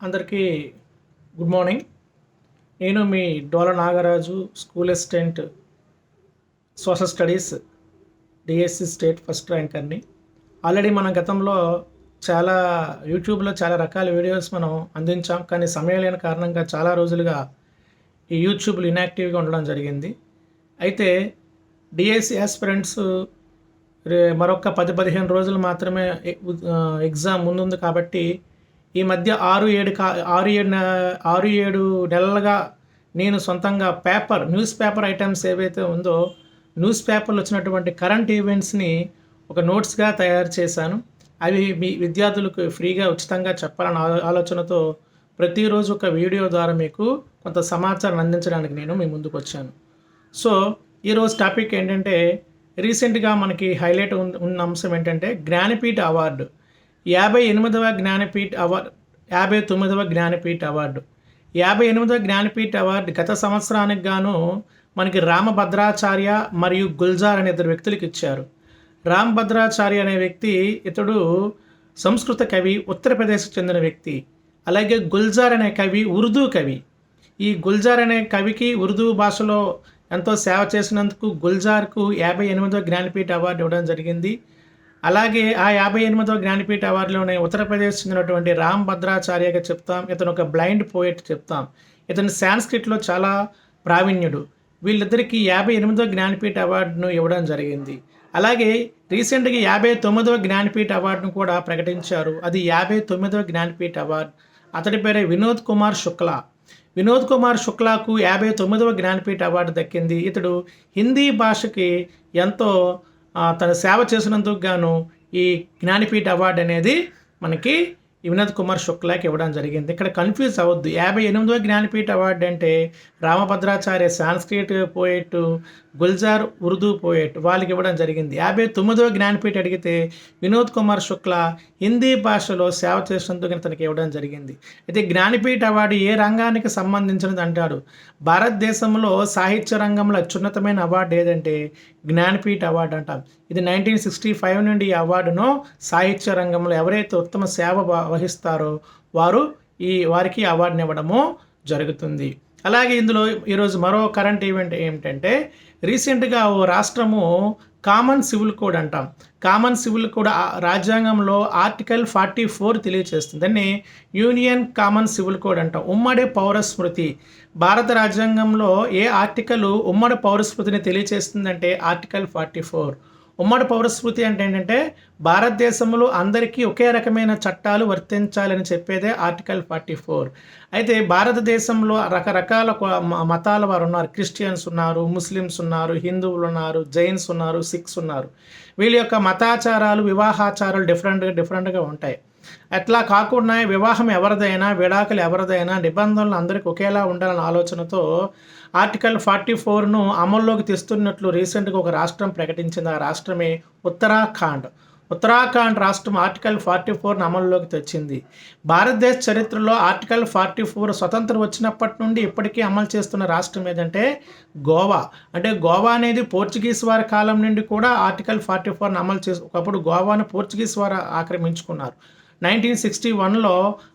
అందరికీ good morning. నేను మీ Dola Nagaraju school assistant social studies DSC state first ర్యాంకర్ని already మనం గతంలో చాలా యూట్యూబ్లో చాలా రకాల వీడియోస్ మనం అందించాం. కానీ సమయం లేని కారణంగా చాలా రోజులుగా ఈ యూట్యూబ్లు ఇన్యాక్టివ్గా ఉండడం జరిగింది. అయితే డిఎస్సి ఆస్పిరెంట్స్ రే మరొక పది పదిహేను రోజులు మాత్రమే ఎగ్జామ్ ముందుంది కాబట్టి ఈ మధ్య ఆరు ఏడు కా ఆరు ఏడు ఆరు ఏడు నెలలుగా నేను సొంతంగా పేపర్ న్యూస్ పేపర్ ఐటమ్స్ ఏవైతే ఉందో న్యూస్ పేపర్లో వచ్చినటువంటి కరెంట్ ఈవెంట్స్ని ఒక నోట్స్గా తయారు చేశాను. అవి మీ విద్యార్థులకు ఫ్రీగా ఉచితంగా చెప్పాలన్న ఆలోచనతో ప్రతిరోజు ఒక వీడియో ద్వారా మీకు కొంత సమాచారం అందించడానికి నేను మీ ముందుకు వచ్చాను. సో ఈరోజు టాపిక్ ఏంటంటే రీసెంట్గా మనకి హైలైట్ ఉన్న ఉన్న అంశం ఏంటంటే జ్ఞానపీఠ అవార్డు. యాభై ఎనిమిదవ జ్ఞానపీఠ అవార్డు యాభై తొమ్మిదవ జ్ఞానపీఠ అవార్డు. యాభై ఎనిమిదవ జ్ఞానపీఠ అవార్డు గత సంవత్సరానికి గాను మనకి రామభద్రాచార్య మరియు గుల్జార్ అనే ఇద్దరు వ్యక్తులకు ఇచ్చారు. రామభద్రాచార్య అనే వ్యక్తి ఇతడు సంస్కృత కవి ఉత్తరప్రదేశ్కి చెందిన వ్యక్తి. అలాగే గుల్జార్ అనే కవి ఉర్దూ కవి. ఈ గుల్జార్ అనే కవికి ఉర్దూ భాషలో ఎంతో సేవ చేసినందుకు గుల్జార్కు యాభై ఎనిమిదో జ్ఞానపీఠ అవార్డు ఇవ్వడం జరిగింది. అలాగే ఆ యాభై ఎనిమిదో జ్ఞానపీఠ అవార్డులోనే ఉత్తరప్రదేశ్ చెందినటువంటి రామ్ భద్రాచార్యగా చెప్తాం. ఇతను ఒక బ్లైండ్ పోయెట్ చెప్తాం. ఇతను సాంస్క్రిట్లో చాలా ప్రావీణ్యుడు. వీళ్ళిద్దరికీ యాభై ఎనిమిదో జ్ఞానపీఠ అవార్డును ఇవ్వడం జరిగింది. అలాగే రీసెంట్గా యాభై తొమ్మిదవ జ్ఞానపీఠ అవార్డును కూడా ప్రకటించారు. అది యాభై తొమ్మిదవ జ్ఞానపీఠ అవార్డు. అతడి పేరే వినోద్ కుమార్ శుక్లా. వినోద్ కుమార్ శుక్లాకు యాభై తొమ్మిదవ జ్ఞానపీఠ అవార్డు దక్కింది. ఇతడు హిందీ భాషకి ఎంతో తన సేవ చేసినందుకు గాను ఈ జ్ఞానపీఠ అవార్డు అనేది మనకి వినోద్ కుమార్ శుక్లాకి ఇవ్వడం జరిగింది. ఇక్కడ కన్ఫ్యూజ్ అవ్వద్దు. యాభై ఎనిమిదవ జ్ఞానపీఠ అవార్డు అంటే Rambhadracharya Sanskrit poet Gulzar Urdu poet వాళ్ళకి ఇవ్వడం జరిగింది. యాభై తొమ్మిదవ జ్ఞానపీఠ అడిగితే వినోద్ కుమార్ శుక్ల హిందీ భాషలో సేవ చేసినందుకు తనకి ఇవ్వడం జరిగింది. అయితే జ్ఞానపీఠ అవార్డు ఏ రంగానికి సంబంధించినది అంటారు? భారతదేశంలో సాహిత్య రంగంలో అత్యున్నతమైన అవార్డు ఏదంటే జ్ఞానపీఠ అవార్డు అంటాం. ఇది నైన్టీన్ సిక్స్టీ ఫైవ్ నుండి ఈ అవార్డును సాహిత్య రంగంలో ఎవరైతే ఉత్తమ సేవ వహిస్తారో వారు ఈ వారికి అవార్డుని ఇవ్వడము జరుగుతుంది. అలాగే ఇందులో ఈరోజు మరో కరెంట్ ఈవెంట్ ఏమిటంటే రీసెంట్గా ఓ రాష్ట్రము కామన్ సివిల్ కోడ్ అంటాం. కామన్ సివిల్ కోడ్ రాజ్యాంగంలో ఆర్టికల్ ఫార్టీ ఫోర్ తెలియజేస్తుంది దాన్ని యూనియన్ కామన్ సివిల్ కోడ్ అంటాం. ఉమ్మడి పౌర స్మృతి భారత రాజ్యాంగంలో ఏ ఆర్టికల్ ఉమ్మడి పౌర స్మృతిని తెలియచేస్తుందంటే ఆర్టికల్ ఫార్టీ ఫోర్ ఉమ్మడి పౌరస్మృతి అంటే ఏంటంటే భారతదేశంలో అందరికీ ఒకే రకమైన చట్టాలు వర్తించాలని చెప్పేదే ఆర్టికల్ ఫార్టీ ఫోర్. అయితే భారతదేశంలో రకరకాల మతాల వారు ఉన్నారు. క్రిస్టియన్స్ ఉన్నారు ముస్లిమ్స్ ఉన్నారు హిందువులు ఉన్నారు జైన్స్ ఉన్నారు సిఖ్స్ ఉన్నారు. వీళ్ళ యొక్క మతాచారాలు వివాహాచారాలు డిఫరెంట్గా డిఫరెంట్గా ఉంటాయి. అట్లా కాకుండా వివాహం ఎవరిదైనా విడాకులు ఎవరిదైనా నిబంధనలు అందరికీ ఒకేలా ఉండాలన్న ఆలోచనతో ఆర్టికల్ ఫార్టీ ఫోర్ను అమల్లోకి తెస్తున్నట్లు రీసెంట్గా ఒక రాష్ట్రం ప్రకటించింది. ఆ రాష్ట్రమే ఉత్తరాఖండ్. ఉత్తరాఖండ్ రాష్ట్రం ఆర్టికల్ ఫార్టీ ఫోర్ను అమల్లోకి తెచ్చింది. భారతదేశ చరిత్రలో ఆర్టికల్ ఫార్టీ ఫోర్ స్వతంత్రం వచ్చినప్పటి నుండి ఇప్పటికీ అమలు చేస్తున్న రాష్ట్రం ఏదంటే గోవా. అంటే గోవా అనేది పోర్చుగీస్ వారి కాలం నుండి కూడా ఆర్టికల్ ఫార్టీ ఫోర్ను అమలు చేసి ఒకప్పుడు గోవాను పోర్చుగీస్ వారు ఆక్రమించుకున్నారు. నైన్టీన్ సిక్స్టీ వన్లో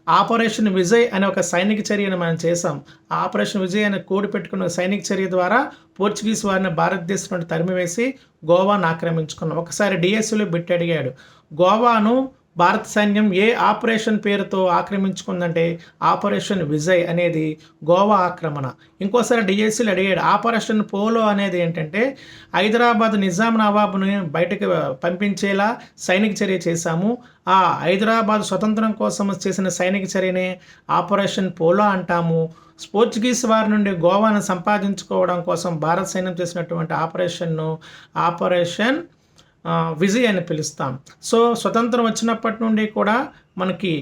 ఆపరేషన్ విజయ్ అనే ఒక సైనిక చర్యను మనం చేసాం ఆపరేషన్ విజయ్ అనే కోడి పెట్టుకున్న సైనిక చర్య ద్వారా పోర్చుగీస్ వారిని భారతదేశం నుండి తరిమివేసి గోవాను ఆక్రమించుకున్నాం. ఒకసారి డిఎస్సిలో బిట్టడిగాడు గోవాను భారత సైన్యం ఏ ఆపరేషన్ పేరుతో ఆక్రమించుకుందంటే ఆపరేషన్ విజయ్ అనేది గోవా ఆక్రమణ. ఇంకోసారి డిఎస్సీలు అడిగాడు ఆపరేషన్ పోలో అనేది ఏంటంటే హైదరాబాద్ నిజాం నవాబుని బయటకు పంపించేలా సైనిక చర్య చేశాము. ఆ హైదరాబాద్ స్వతంత్రం కోసం చేసిన సైనిక చర్యనే ఆపరేషన్ పోలో అంటాము. పోర్చుగీస్ వారి నుండి గోవాను సంపాదించుకోవడం కోసం భారత సైన్యం చేసినటువంటి ఆపరేషన్ను ఆపరేషన్ విజయ్ అని పిలుస్తాం. సో స్వతంత్రం వచ్చినప్పటి నుండి కూడా మనకి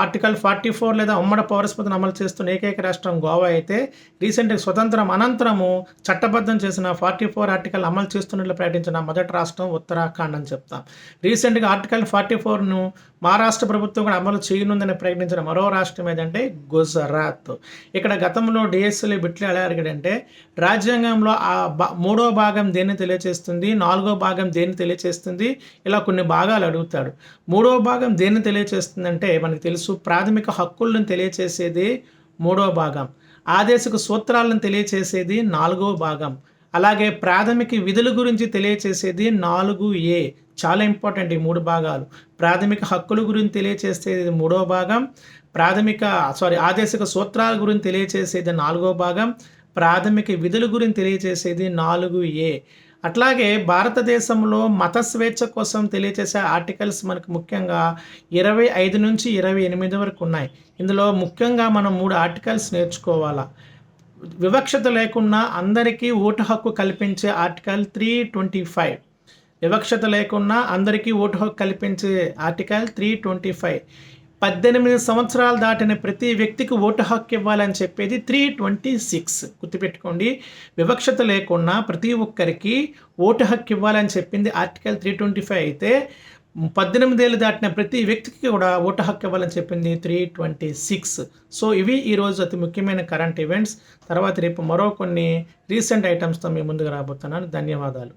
ఆర్టికల్ ఫార్టీ ఫోర్ లేదా ఉమ్మడి పౌరస్పతిని అమలు చేస్తున్న ఏకైక రాష్ట్రం గోవా అయితే రీసెంట్గా స్వతంత్రం అనంతరము చట్టబద్ధం చేసిన ఫార్టీ ఫోర్ ఆర్టికల్ అమలు చేస్తున్నట్లు ప్రకటించిన మొదటి రాష్ట్రం ఉత్తరాఖండ్ అని చెప్తాం. రీసెంట్గా ఆర్టికల్ ఫార్టీ ఫోర్ను మహారాష్ట్ర ప్రభుత్వం కూడా అమలు చేయనుందని ప్రకటించిన మరో రాష్ట్రం ఏదంటే గుజరాత్. ఇక్కడ గతంలో డిఎస్సీలు బిట్లు ఎలా అడిగాడంటే రాజ్యాంగంలో ఆ మూడో భాగం దేన్ని తెలియచేస్తుంది నాలుగో భాగం దేన్ని తెలియచేస్తుంది ఇలా కొన్ని భాగాలు అడుగుతాడు. మూడో భాగం దేన్ని తెలియచేస్తుందంటే మనకు తెలుసు ప్రాథమిక హక్కులను తెలియచేసేది మూడో భాగం. ఆదేశక సూత్రాలను తెలియచేసేది నాలుగో భాగం. అలాగే ప్రాథమిక విధుల గురించి తెలియచేసేది నాలుగు ఏ. చాలా ఇంపార్టెంట్ ఈ మూడు భాగాలు. ప్రాథమిక హక్కుల గురించి తెలియచేసేది మూడో భాగం. ప్రాథమిక సారీ ఆదేశిక సూత్రాల గురించి తెలియచేసేది నాలుగో భాగం. ప్రాథమిక విధుల గురించి తెలియచేసేది నాలుగు ఏ. అట్లాగే భారతదేశంలో మత స్వేచ్ఛ కోసం తెలియచేసే ఆర్టికల్స్ మనకు ముఖ్యంగా ఇరవై ఐదు నుంచి ఇరవై ఎనిమిది వరకు ఉన్నాయి. ఇందులో ముఖ్యంగా మనం మూడు ఆర్టికల్స్ నేర్చుకోవాలా. వివక్షత లేకుండా అందరికీ ఓటు హక్కు కల్పించే ఆర్టికల్ త్రీ ట్వంటీ ఫైవ్. వివక్షత లేకుండా అందరికీ ఓటు హక్కు కల్పించే ఆర్టికల్ త్రీ ట్వంటీ ఫైవ్. పద్దెనిమిది సంవత్సరాలు దాటిన ప్రతి వ్యక్తికి ఓటు హక్కు ఇవ్వాలని చెప్పేది త్రీ ట్వంటీ సిక్స్. గుర్తుపెట్టుకోండి వివక్షత లేకుండా ప్రతి ఒక్కరికి ఓటు హక్కు ఇవ్వాలని చెప్పింది ఆర్టికల్ త్రీ ట్వంటీ ఫైవ్. అయితే పద్దెనిమిదేళ్ళు దాటిన ప్రతి వ్యక్తికి కూడా ఓటు హక్కు ఇవ్వాలని చెప్పింది త్రీ ట్వంటీ సిక్స్. సో ఇవి ఈరోజు అతి ముఖ్యమైన కరెంట్ ఈవెంట్స్. తర్వాత రేపు మరో కొన్ని రీసెంట్ ఐటమ్స్తో మీ ముందుకు రాబోతున్నాను. ధన్యవాదాలు.